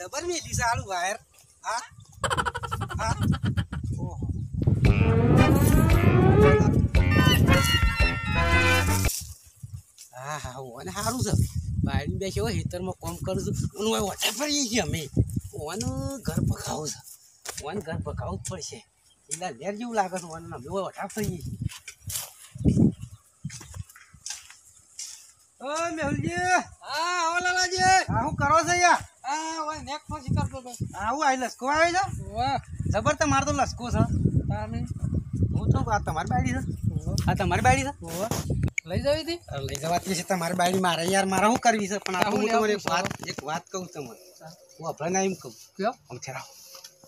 જબર મેલી આલું વાયર હા હા ઓહો હા હા ઓને સારું છે. બાયડી બેસી હોય હેતરમાં કોમ કરું છું. અને ઓય વટા ફરીએ છીએ અમે. ઓનું ઘર પકાવું છે. ઓન ઘર પકાવું જ પડશે. એટલે લેર જેવું લાગે છે, ઓને અમે વટા ફરીએ છીએ ઓ મેહુલજી. હા આવો લાલાજી. કરો છો યાર હા ઓય નેક ફસી કરતો તો. આવું આ લસકો આવે છે? વાહ. જબર તો મારતો લસકો છે. હું તો આ તમારી બાયડી છે. આ તમારી બાયડી છે? લઈ જવી હતી? લઈ જવાતી છે તમારી બાડી મારે યાર મારે શું કરવી છે? પણ આ તો હું હું તમને એક વાત એક વાત કહું તમને. હું. અભળે ના એમ કહું. કયો? આમ છેરાવ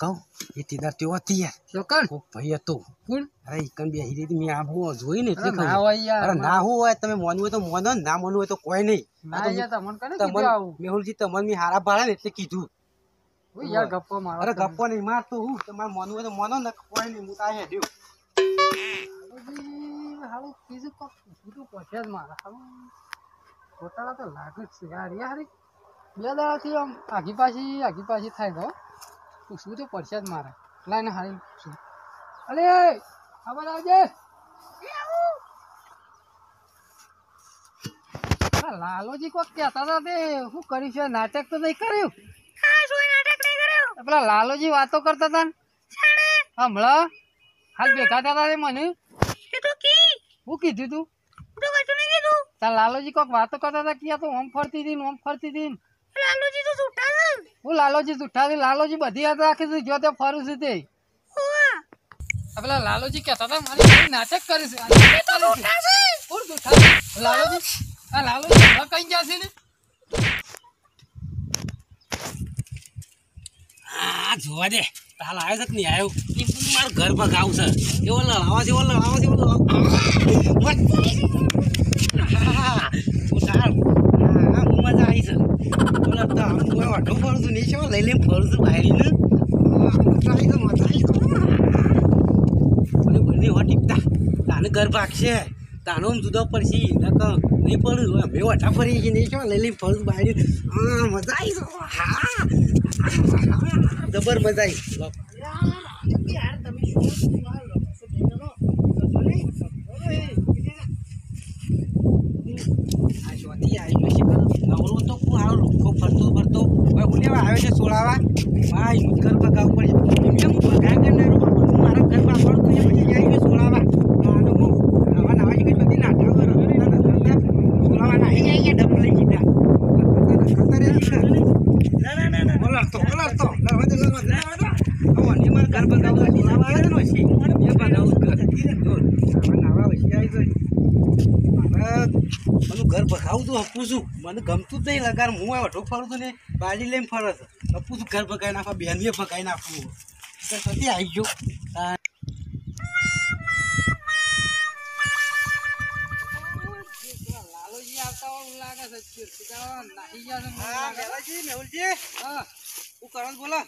કહું એ તીદાર તેઓ તૈયાર યાર ચોકન ભાઈ હતો કોણ અરે ઇકન બે હીરી મેં આ બહુ જોઈ ને એટલે ના હોય અરે ના હોય તમે મોનવું હોય તો મોનો ના મોનવું હોય તો કોઈ નહીં ના યાર તમને કને કીધું આવું મેહુલજી તમને મે હારા ભાળે ને એટલે કીધું ઓય યાર ગપ્પો મારો અરે ગપ્પો નહીં મારતો હું તમાર મોનવું હોય તો મોનો ને કોઈ નહીં હું તો હેડ્યો હાલું કીધું કોક કીધું પછી જ મારા હાલો ગોટાળા તો લાગે છે યાર યાર બે દાડાથી આમ આગી પાછી આગી પાછી થાય તો પૂછવું તો પડશે જ મારે? લાઈને હારી પૂછું અરે ખબર આવજે. લાલોજી કોક કહેતા હતા તે શું કર્યું છે? નાટક તો નહીં કર્યું? પેલા લાલોજી વાતો કરતા હતા ને? હમણાં? હાલ ભેગા થતા તે મને શું કીધું તું? તાર લાલોજી કોક વાતો કરતા હતા કે આ તો ઓમ ફરતી હતી ઓમ ફરતી હતી ને. હું લાલોજી જુઠ્ઠા લાલોજી બધી યાદ રાખી છે. જો તે ફરું છું તે. આ પેલા લાલોજી કહેતા હતા મારી નાટક કરે છે? લાલોજી? આ લાલોજી કઈ ગયા છે ને? આ જોવા દે. તાલ આવ્યો છે કે નહીં? આવ્યો એ મારા મારું ઘર ભગાવું છે. એવો લડાવા છે એવો લડાવા છે એવો લડાવા તું તાર હા હું મજા આવી છે બોલો તો આમ હું ઓટો ફરું છું નહીં. શું લઈ લઈને ફરું છું બાયરીને છે મજા આવી છે અને બંને હો ટીપતા. તાને ઘર ભાગશે. તાનો આમ જુદો પડશે. નકર નહીં હવે અમે ઓઠા ફરી છીએ. નહીં શું લઈ લઈને ફરું છું બાયરી હા, મજા આવી છે હા જબર મજા આવી યાર તમે આ શોથી આવી ગયો છે ખરો. નવરો તો હું હારો લોકો ફરતો ફરતો આવ્યો છે સોળાવા. ભાઈ હું ઘર પગાવું પડે. એમ કેમ હું પગાર કરનારો પણ હું મારા ઘર પાછળ તો એ પછી આવી ગયો સોળાવા નાનો હું નવા નવા છે કે બધી નાટા વગર સોળાવા નાહી જાય ગયા ડબલ લઈ જીધા ખતરે ના ના ના ના બોલાવતો બોલાવતો લાવવા દે લાવવા દે લાવવા દે આવો ને મારા ઘર પગાવું સોળાવા આવે છે ને ઓછી એ પગાવું ઘર જો આવા નવા ઓછી આવી ગઈ મારે મને ઘર ભગાવું તું હપું છું. મને ગમતું જ નહીં લગાર હું વઢો ફરું છું ને બાજી લઈને ફરત હપું છું ઘર ભગાઈ નાખવા બેનીએ ભગાઈ નાખવું સતી આવી ગયો. હા કરો બોલો?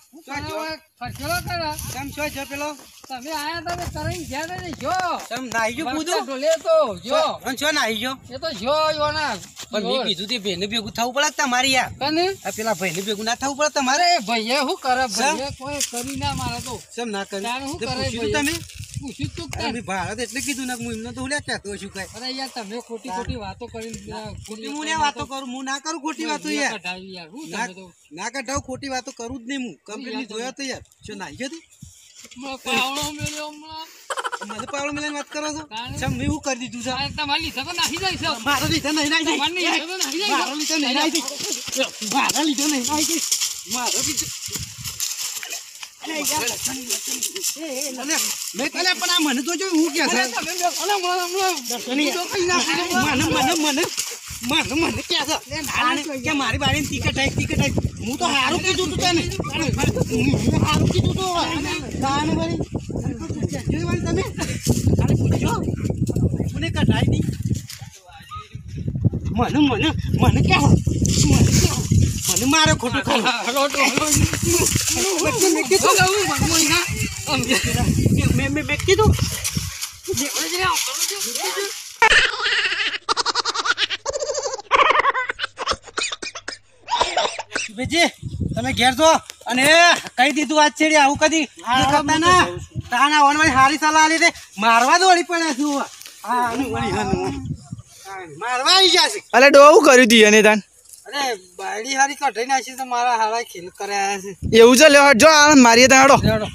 કેમ છો? પેલો? તમે આયા તમે કરીને ગયા ને જો. કેમ નાહી જો કૂદું. ઢોલે તો જો. અન છો નાહી જો. એ તો જો યોના. પણ મેં કીધું તે બેને ભેગું થવું પડે તમારે યાર? કને આ પેલા ભાઈને ભેગું ના થવું પડે તમારે? એ ભાઈએ શું કરે ભાઈએ કોઈ કરી ના મારે તો. સમ ના કરી? શું તે કરે તમે પૂછ્યું તું કાંઈ? ભારત એટલે કીધું ને હું એમને તો હુલ્યા કહેતો છું કઈ. અરે યાર તમે ખોટી ખોટી વાતો કરીને ખોટી હું ને વાતો કરું? હું ના કરું ખોટી વાતો યાર? ના કઢાવ ખોટી વાતો કરું જ નહીં હું. કમ્પ્લીટલી જોયો તો યાર. શું નાહી ગયો તું? પાવડો મેલ્યો હમણાં મને વાત કરો છો સમ મેં શું કરી દીધું છે તમારી લીધા તો નાખી જાય છે મારો લીધો નહીં નાહી જાય. લીધા તો નાખી જાય મારો લીધો નહીં મારો નહીં મારો આ મને તો જો હું કે છે. મને મને મને મને મને કે છે આને કે મારી બારીની ટિકિટ આવી ટિકિટ આવી હું તો હારું કીધું તું તને. હું હારું કીધું તો તાને વળી. જોઈ વળી તમે તારે પૂછ્યો મને કઢાઈ નહીં. મને મને મને કે મને કે મને મારે ખોટું ખાવું હલો, હલો, મેં કીધું. મેં મેં મેં કીધું. બેજી તમે ઘેર છો? અને કહી દીધું આજ છેડી આવું કદી હા, કરતા ના. તાના વન વાળી હારી સલાહ લીધે મારવા દોડી પડ્યા છું વળી હાનું. હા, મારવા આવી જશે અરે અલે ડોવું કર્યું તી તાન? અરે બાયડી હારી કઢાઈ નાખી તો મારા હારા ખેલ કર્યા છે. એવું છે લ્યો જો આ મારીએ ત્યાં હેડો.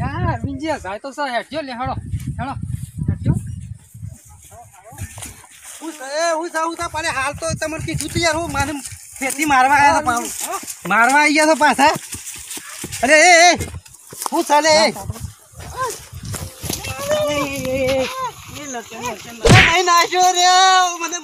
યાર અરવિંદજી ગાય તો સર હેઠજો લે હેડો. હેડો. હું હું સા- હું સા પણ હાલ તો તમને કીધું તું યાર હું મારે ફેરથી મારવા આવ્યા પાછું. મારવા આવી ગયા તો પાછા. અરે એ એ હું ચાલે એ. નહીં નાખ્યો રે મને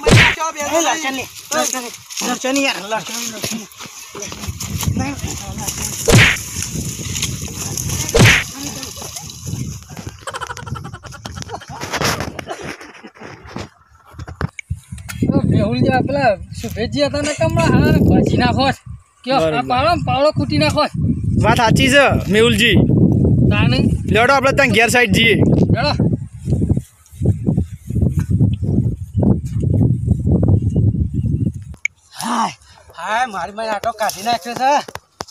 તો બેહુલજી પેલા સુભેજી હતા ને કમળા હા ભાજી નાખો કયો? આ પાળો પાળો ખૂટી નાખો વાત સાચી છે મેહુલજી. તાને. લેડો આપણે ત્યાં ઘેર સાઈડ જઈએ. હેડો હાય. હાય મારી મારી આટો કાઢી નાખ્યો છે.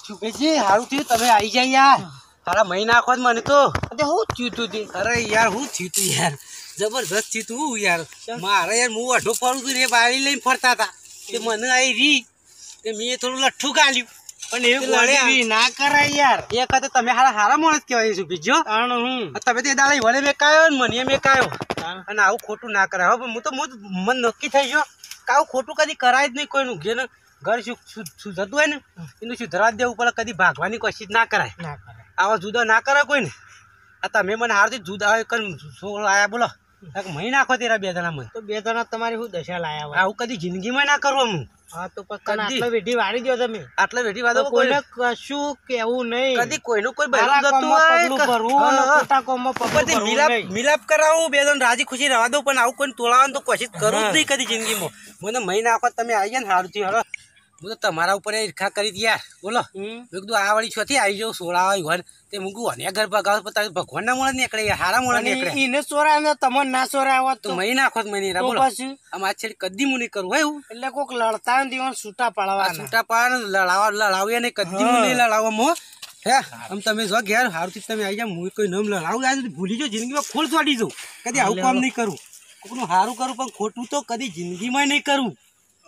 શુભેજી સારું થયું તમે આવી જાય યાર. તારા મહી નાખો જ મને તો. અરે હું થયું તું? અરે યાર હું થયું તું યાર. જબરદસ્તથી તું યાર. મારે યાર હું અઢો ફરું તું એ બાળી લઈને ફરતા હતા. તે મને આવી રી. તે મેં થોડું લઠ્ઠું કાલ્યું પણ એ વળે ના કરાય યાર. એ વખત તમે હારા હારા માણસ કહેવાય છું બીજો હું. તમે તે દાડા વડે મેકાયો ને મને મેં કાયો અને આવું ખોટું ના કરાય. હવે હું તો હું મન નક્કી થઈ ગયો કે આવું ખોટું કદી કરાય જ નહીં કોઈનું. જેને ઘર સુધરતું હોય ને એનું સુધરા દેવું પડે કદી ભાગવાની કોશિશ ના કરાય. આવા જુદા ના કરાય કોઈને. આ તમે મને હારથી જુદા આયા બોલો. મહી નાખો તેરા બે જણા મને તો બે જણા તમારી શું દશા લાયા હોય? આવું કદી જિંદગીમાં ના કરવું હું. હા તો પછી કદી. આટલો વાળી દો તમે. આટલા વેઠી તો કોઈને કશું કેવું નહીં. કદી કોઈનું કોઈ બહેરું જતું હોય ભરવું. ખોટા કામમાં પગલું મિલાપ મિલાપ કરાવું બે જણ રાજી ખુશી રહેવા દઉં પણ આવું કોઈ તોડાવવાનું તો કોશિશ કરું જ નહીં કદી જિંદગીમાં. મને મહી નાખો તમે આવી ગયા ને સારું થયું હું તો તમારા ઉપર ઈર્ખા કરી હતી યાર. બોલો. મેં કીધું આ વાળી છોથી આવી જાઉં સોળા હોય ભગવાન તે મૂકું અને ઘર ભગાવ પણ ભગવાનના મોડા નીકળે હારા મોડા નીકળે. એને સોરા ને તમને ના સોરા આવો તો મહી નાખો મહી તો બોલો. આમ આ છેડી કદી હું નહીં કરું હોય એવું? એટલે કોક લડતા ન દીવાન છૂટા પાડવા છૂટા પાડ લડાવા લડાવ્યા નહીં કદી હું નહીં લડાવવા મો. હે? આમ તમે જો ઘેર હારથી તમે આવી જાવ હું કોઈ નામ લડાવું આજે ભૂલી જાઉં જિંદગીમાં ખોલ છોડી દઉં. કદી આવું કામ નહીં કરું. કોકનું સારું કરું પણ ખોટું તો કદી જિંદગીમાં નહીં કરું.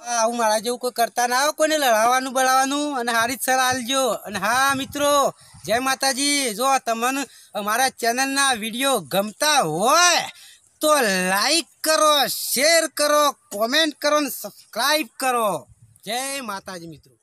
આવું મારા જેવું કોઈ કરતા ના આવો કોઈને લડાવવાનું, બળાવવાનું, અને હારી જ સલાહ આલજો અને હા, મિત્રો, જય માતાજી. જો તમને અમારા ચેનલના વીડિયો ગમતા હોય, તો લાઈક કરો, શેર કરો, કોમેન્ટ કરો ને સબસ્ક્રાઈબ કરો. જય માતાજી, મિત્રો.